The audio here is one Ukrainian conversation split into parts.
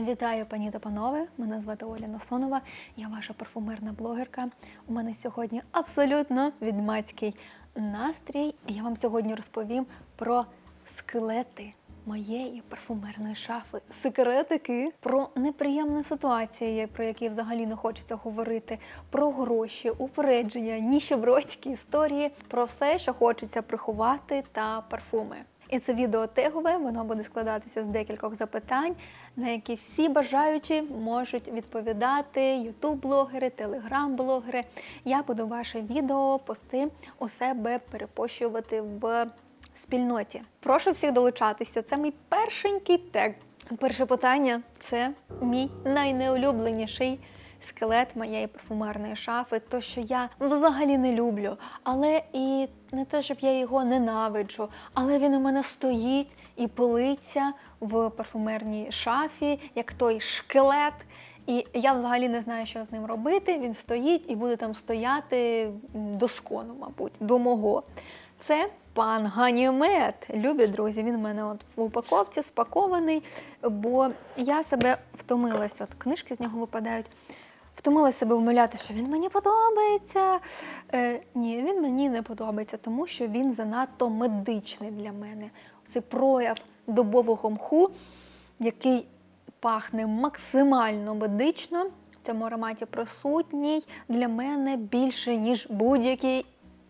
Вітаю, пані та панове! Мене звати Оля Насонова, я ваша парфумерна блогерка. У мене сьогодні абсолютно відмацький настрій. Я вам сьогодні розповім про скелети моєї парфумерної шафи. Секретики про неприємні ситуації, про які взагалі не хочеться говорити, про гроші, упередження, ніщебродські історії, про все, що хочеться приховати, та парфуми. І це відео тегове, воно буде складатися з декількох запитань, на які всі бажаючі можуть відповідати ютуб-блогери, телеграм-блогери. Я буду ваше відео, пости у себе перепощувати в спільноті. Прошу всіх долучатися. Це мій першенький тег. Перше питання це мій найнеулюбленіший скелет моєї парфумерної шафи, то що я взагалі не люблю, але і не те, щоб я його ненавиджу, але він у мене стоїть і пилиться в парфумерній шафі, як той шкелет. І я взагалі не знаю, що з ним робити. Він стоїть і буде там стояти до скону, мабуть, до мого. Це пан Ганімед. Любі друзі, він у мене от в упаковці спакований, бо я себе втомилася. От книжки з нього випадають. Втомила себе вмовляти, що він мені подобається. Е, ні, він мені не подобається, тому що він занадто медичний для мене. Це прояв добового мху, який пахне максимально медично. В цьому ароматі присутній для мене більше, ніж будь-який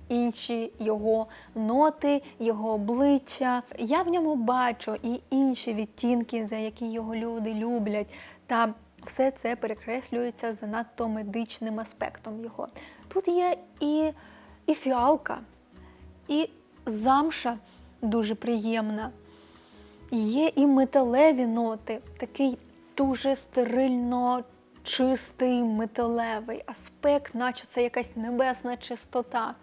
інші його ноти, його обличчя. Я в ньому бачу і інші відтінки, за які його люди люблять. Та все це перекреслюється занадто медичним аспектом його. Тут є і, і фіалка, і замша дуже приємна. Є і металеві ноти, такий дуже стерильно чистий металевий аспект, наче це якась небесна чистота.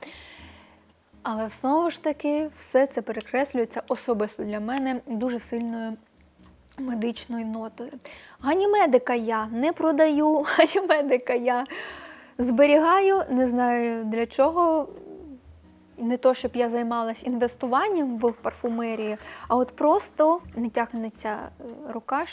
Але знову ж таки, все це перекреслюється особисто для мене дуже сильною медичною нотою. Ганімедика я не продаю, ганімедика я зберігаю, не знаю для чого. Не то, щоб я займалась інвестуванням в парфумерії, а от просто не тягнеться е, рука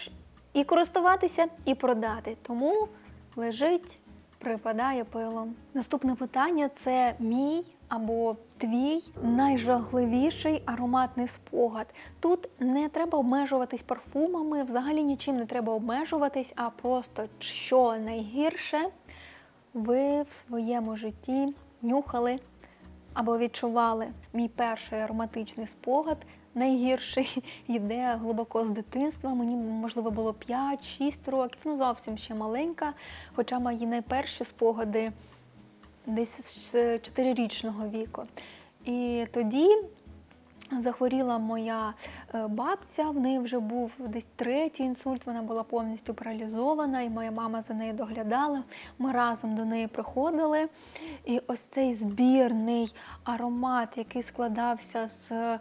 і користуватися, і продати. Тому лежить, припадає пилом. Наступне питання це мій або твій найжахливіший ароматний спогад. Тут не треба обмежуватись парфумами, взагалі нічим не треба обмежуватись, а просто що найгірше ви в своєму житті нюхали або відчували. Мій перший ароматичний спогад найгірший йде глибоко з дитинства. Мені можливо було 5-6 років, ну зовсім ще маленька. Хоча мої найперші спогади десь з 4-річного віку. І тоді захворіла моя е, бабця, в неї вже був десь третій інсульт, вона була повністю паралізована, і моя мама за нею доглядала. Ми разом до неї приходили. І ось цей збірний аромат, який складався з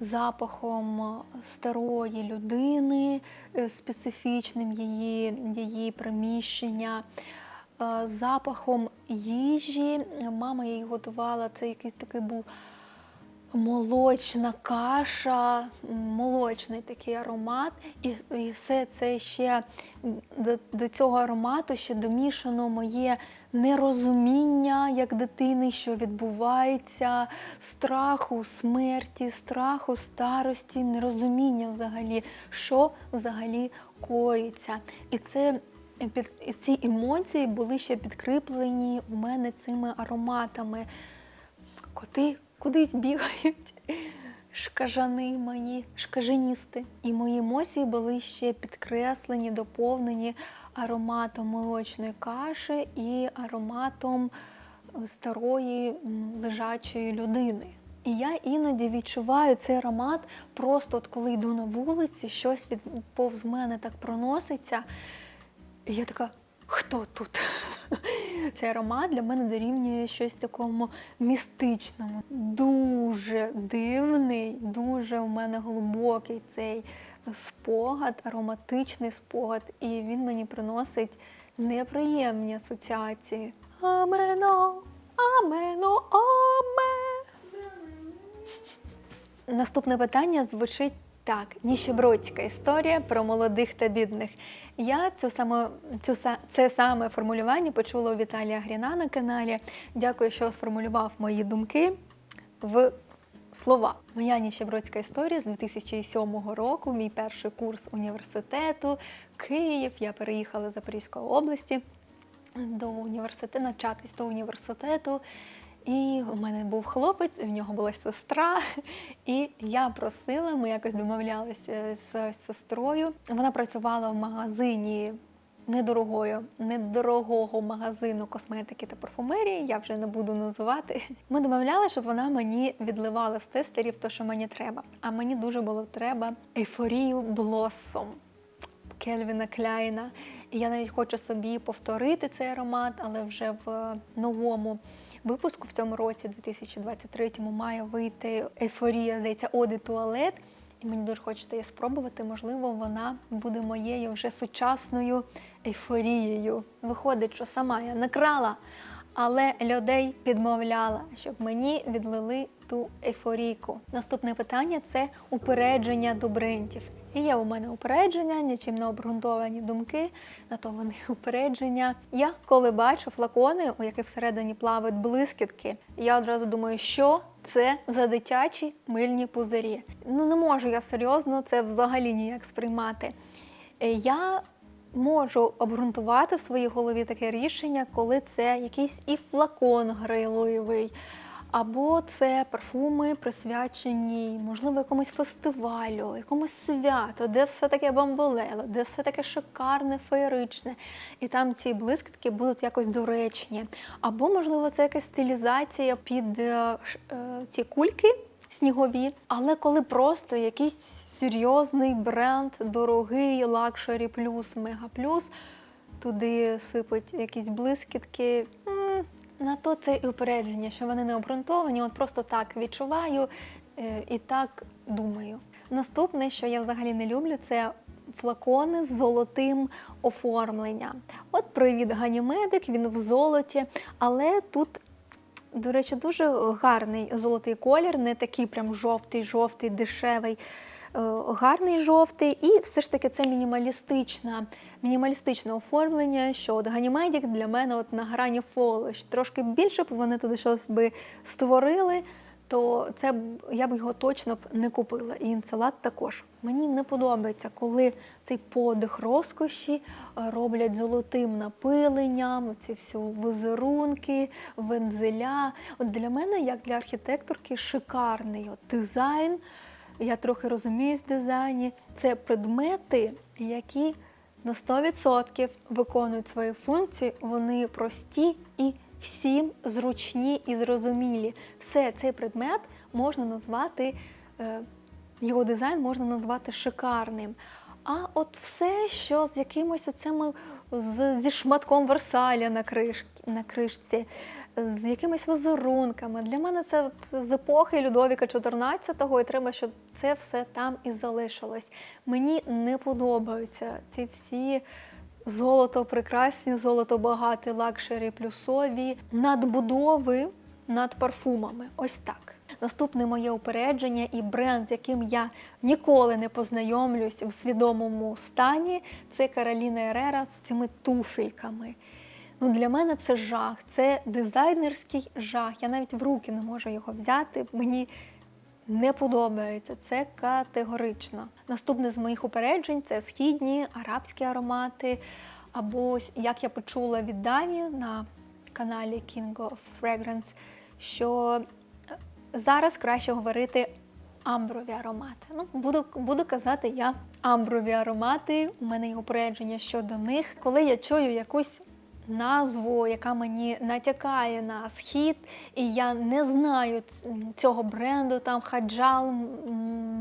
запахом старої людини, е, специфічним її, її приміщення. Е, Запахом їжі. Мама її готувала. Це якийсь такий був молочна каша, молочний такий аромат, і, і все це ще до, до цього аромату ще домішано моє нерозуміння як дитини, що відбувається, страху смерті, страху старості, нерозуміння взагалі, що взагалі коїться. І це ці емоції були ще підкріплені в мене цими ароматами. Коти кудись бігають, шкажани мої, шкаженісти. І мої емоції були ще підкреслені, доповнені ароматом молочної каші і ароматом старої лежачої людини. І я іноді відчуваю цей аромат просто от коли йду на вулиці, щось від повз мене так проноситься. І я така, хто тут? Цей аромат для мене дорівнює щось такому містичному. Дуже дивний, дуже у мене глибокий цей спогад, ароматичний спогад, і він мені приносить неприємні асоціації. Амено, амено, аме. Наступне питання звучить Так, ніщебродська історія про молодих та бідних. Я цю саме, цю, це саме формулювання почула у Віталія Гріна на каналі. Дякую, що сформулював мої думки в слова. Моя ніщебродська історія з 2007 року, мій перший курс університету, Київ. Я переїхала з Запорізької області до університету, навчатись до університету. І у мене був хлопець, у нього була сестра, і я просила, ми якось домовлялися з сестрою. Вона працювала в магазині недорогою, недорогого магазину косметики та парфумерії. Я вже не буду називати. Ми домовляли, щоб вона мені відливала з тестерів те, що мені треба. А мені дуже було треба ейфорію Blossom. Кельвіна Кляйна. І я навіть хочу собі повторити цей аромат, але вже в новому випуску в цьому році, 2023-му, має вийти ейфорія, здається, Оди туалет. І мені дуже хочеться її спробувати. Можливо, вона буде моєю вже сучасною ейфорією. Виходить, що сама я не крала, але людей підмовляла, щоб мені відлили ту ейфорійку. Наступне питання це упередження до брендів. І є у мене упередження, нічим не обґрунтовані думки, на то вони упередження. Я коли бачу флакони, у яких всередині плавають блискітки, я одразу думаю, що це за дитячі мильні пузирі. Ну не можу я серйозно це взагалі ніяк сприймати. Е, Я можу обґрунтувати в своїй голові таке рішення, коли це якийсь і флакон грайливий, або це парфуми присвячені, можливо, якомусь фестивалю, якомусь святу, де все таке бомболело, де все таке шикарне, феєричне, і там ці блискітки будуть якось доречні. Або, можливо, це якась стилізація під е, е, ці кульки снігові, але коли просто якийсь серйозний бренд, дорогий, лакшері плюс, мега плюс, туди сипать якісь блискітки. На то це і упередження, що вони не обґрунтовані, от просто так відчуваю е, і так думаю. Наступне, що я взагалі не люблю, це флакони з золотим оформленням. От привіт Ганімедик, він в золоті, але тут до речі, дуже гарний золотий колір, не такий прям жовтий, жовтий, дешевий. Е, Гарний жовтий, і все ж таки це мінімалістична, мінімалістичне оформлення, що от Ганімедік для мене от на грані фолиш. Трошки більше б вони туди щось би створили, то це я б його точно б не купила. І інцелат також. Мені не подобається, коли цей подих розкоші е, роблять золотим напиленням, ці всі візерунки, вензеля. От для мене, як для архітекторки, шикарний от дизайн. Я трохи розуміюсь в дизайні. Це предмети, які на 100% виконують свої функції, вони прості і всім зручні і зрозумілі. Все, цей предмет можна назвати, е, його дизайн можна назвати шикарним. А от все, що з якимось оцими з, зі шматком Версаля на, криш, на кришці, з якимись візерунками. Для мене це от з епохи Людовіка XIV, і треба, щоб це все там і залишилось. Мені не подобаються ці всі золото прекрасні, золото багаті, лакшері плюсові, надбудови над парфумами. Ось так. Наступне моє упередження і бренд, з яким я ніколи не познайомлюсь в свідомому стані, це Кароліна Ерера з цими туфельками. Ну, для мене це жах, це дизайнерський жах. Я навіть в руки не можу його взяти. Мені не подобається це категорично. Наступне з моїх упереджень це східні арабські аромати. Або як я почула від Дані на каналі King of Fragrance, що е, зараз краще говорити амброві аромати. Ну, буду, буду казати я амброві аромати. У мене є упередження щодо них. Коли я чую якусь назву, яка мені натякає на схід, і я не знаю цього бренду, там хаджал,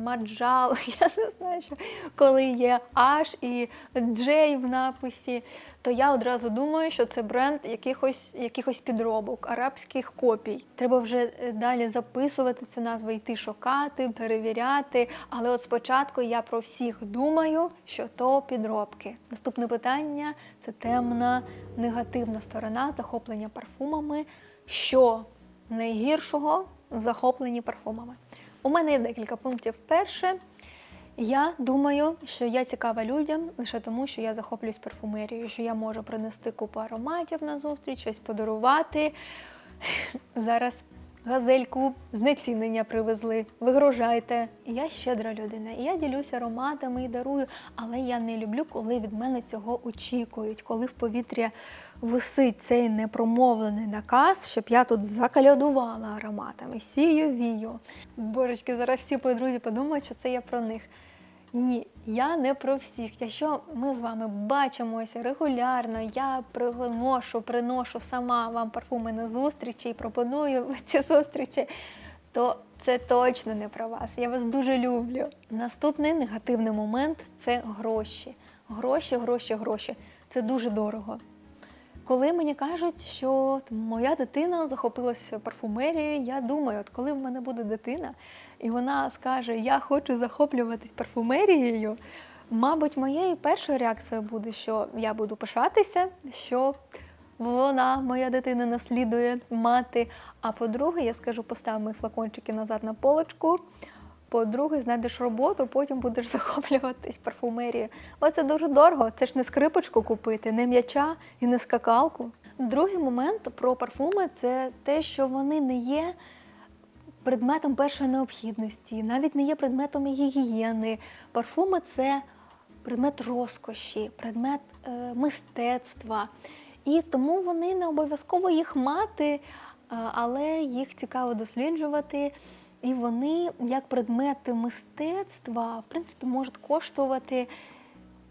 маджал, я не знаю, що коли є H і J в написі, то я одразу думаю, що це бренд якихось, якихось підробок, арабських копій. Треба вже е, далі записувати цю назву, йти шукати, перевіряти. Але от спочатку я про всіх думаю, що то підробки. Наступне питання це темна негативна сторона захоплення парфумами. Що найгіршого в захопленні парфумами? У мене є декілька пунктів. Перше, Я думаю, що я цікава людям лише тому, що я захоплююсь парфумерією, що я можу принести купу ароматів на зустріч, щось подарувати. Зараз газельку знецінення привезли. вигрожайте. Я щедра людина, і я ділюся ароматами і дарую, але я не люблю, коли від мене цього очікують, коли в повітря висить цей непромовлений наказ, щоб я тут закалядувала ароматами, сію вію. Божечки, зараз всі подрузі подумають, що це я про них. Ні, я не про всіх. Якщо ми з вами бачимося регулярно, я приношу, приношу сама вам парфуми на зустрічі і пропоную ці зустрічі, то це точно не про вас. Я вас дуже люблю. Наступний негативний момент це гроші. Гроші, гроші, гроші. Це дуже дорого. Коли мені кажуть, що моя дитина захопилася парфумерією, я думаю, от коли в мене буде дитина, і вона скаже, я хочу захоплюватись парфумерією, мабуть, моєю першою реакцією буде, що я буду пишатися, що вона, моя дитина, наслідує мати. А по-друге, я скажу, постав мої флакончики назад на полочку. По-друге, знайдеш роботу, потім будеш захоплюватись парфумерією. Бо це дуже дорого. Це ж не скрипочку купити, не м'яча і не скакалку. Другий момент про парфуми це те, що вони не є предметом першої необхідності, навіть не є предметом гігієни. Парфуми це предмет розкоші, предмет е, мистецтва. І тому вони не обов'язково їх мати, е, але їх цікаво досліджувати. І вони, як предмети мистецтва, в принципі, можуть коштувати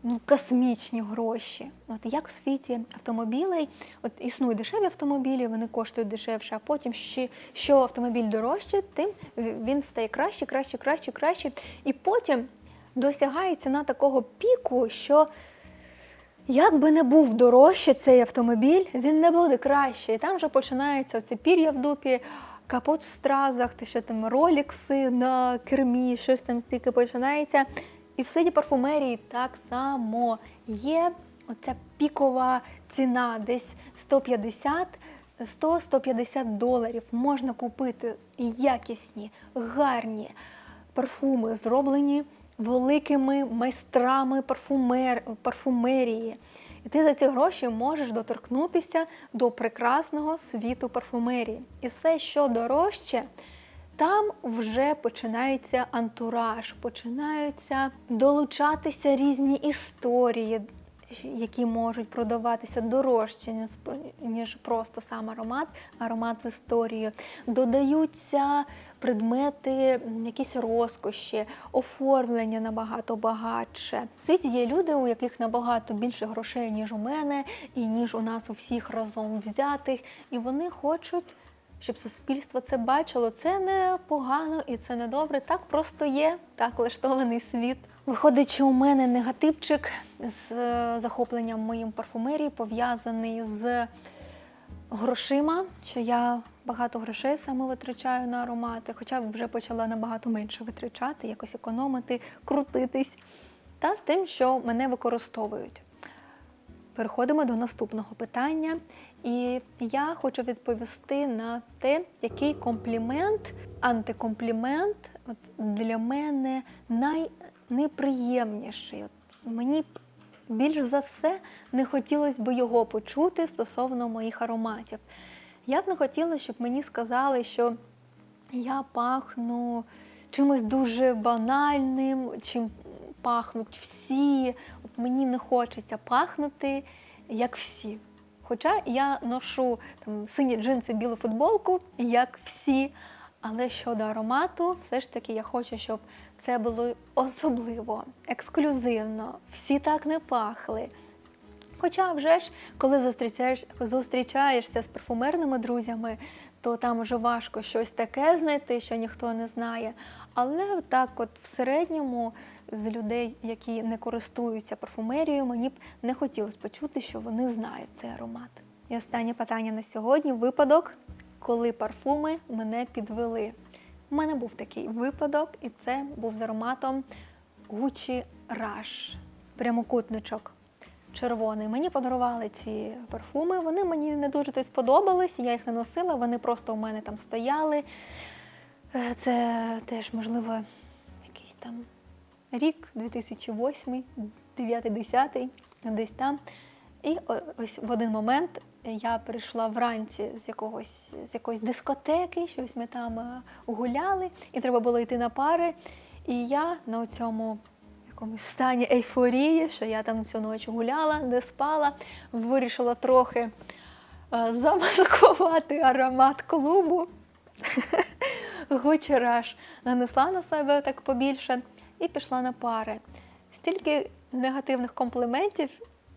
ну, космічні гроші. От як в світі автомобілей, от існують дешеві автомобілі, вони коштують дешевше, а потім ще що автомобіль дорожче, тим він стає краще, краще, краще, краще. І потім досягає ціна такого піку, що як би не був дорожче цей автомобіль, він не буде краще. І там вже починається оце пір'я в дупі, капот в стразах, ти що там ролікси на кермі, щось там тільки починається. І в сиді парфумерії так само є оця пікова ціна, десь 150 100-150 доларів можна купити якісні, гарні парфуми, зроблені великими майстрами парфумер, парфумерії. І ти за ці гроші можеш доторкнутися до прекрасного світу парфумерії. І все, що дорожче, там вже починається антураж, починаються долучатися різні історії, які можуть продаватися дорожче, ніж просто сам аромат, аромат з історією. Додаються предмети, якісь розкоші, оформлення набагато багатше. В світі є люди, у яких набагато більше грошей, ніж у мене, і ніж у нас у всіх разом взятих, і вони хочуть. Щоб суспільство це бачило, це не погано і це не добре. Так просто є, так влаштований світ. Виходить, що у мене негативчик з е, захопленням моїм парфумерії пов'язаний з грошима, що я багато грошей саме витрачаю на аромати, хоча вже почала набагато менше витрачати, якось економити, крутитись, та з тим, що мене використовують. Переходимо до наступного питання. І я хочу відповісти на те, який комплімент, антикомплімент от для мене найнеприємніший. От Мені більш за все не хотілося б його почути стосовно моїх ароматів. Я б не хотіла, щоб мені сказали, що я пахну чимось дуже банальним, чим пахнуть всі. От Мені не хочеться пахнути, як всі. Хоча я ношу там сині джинси, білу футболку, як всі. Але щодо аромату, все ж таки я хочу, щоб це було особливо, ексклюзивно, всі так не пахли. Хоча вже ж, коли зустрічаєш, зустрічаєшся з парфумерними друзями, то там вже важко щось таке знайти, що ніхто не знає. Але так, от в середньому з людей, які не користуються парфумерією, мені б не хотілося почути, що вони знають цей аромат. І останнє питання на сьогодні випадок, коли парфуми мене підвели. У мене був такий випадок, і це був з ароматом Gucci Rush. Прямокутничок червоний. Мені подарували ці парфуми. Вони мені не дуже то сподобались, я їх не носила, вони просто у мене там стояли. Е, Це теж, можливо, якийсь там рік 2008, 9-10, десь там. І ось в один момент я прийшла вранці з якогось з якоїсь дискотеки, щось ми там е, гуляли, і треба було йти на пари. І я на цьому якомусь стані ейфорії, що я там всю ніч гуляла, не спала, вирішила трохи е, замаскувати аромат клубу. Гучераж нанесла на себе так побільше і пішла на пари. Стільки негативних компліментів,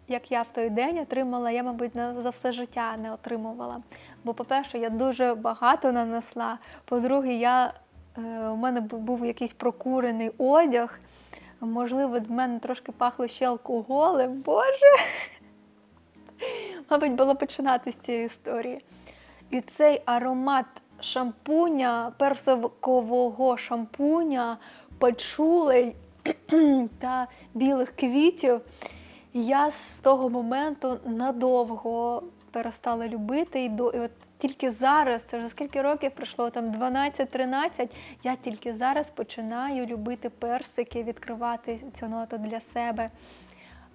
як я в той день отримала, я, мабуть, за все життя не отримувала. Бо, по-перше, я дуже багато нанесла. По-друге, я, е, у мене був якийсь прокурений одяг. Можливо, від мене трошки пахло ще алкоголем. Боже! Мабуть, було починати з цієї історії. І цей аромат шампуня, персикового шампуня, пачулей та білих квітів, я з того моменту надовго перестала любити. І, до, і от тільки зараз, це вже скільки років пройшло, там 12-13, я тільки зараз починаю любити персики, відкривати цю ноту для себе.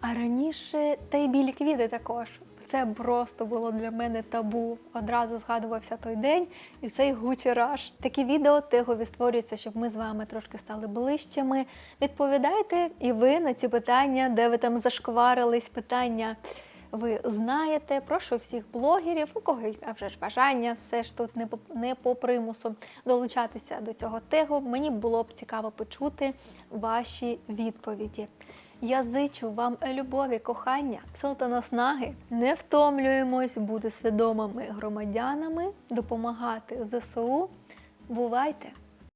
А раніше та й білі квіти також. Це просто було для мене табу. Одразу згадувався той день і цей гучераж. Такі відео тигові створюються, щоб ми з вами трошки стали ближчими. Відповідайте і ви на ці питання, де ви там зашкварились, питання ви знаєте. Прошу всіх блогерів, у кого а вже ж бажання, все ж тут не по, не по примусу долучатися до цього тегу. Мені було б цікаво почути ваші відповіді. Я зичу вам любові, кохання, сил та наснаги. Не втомлюємось бути свідомими громадянами, допомагати ЗСУ. Бувайте!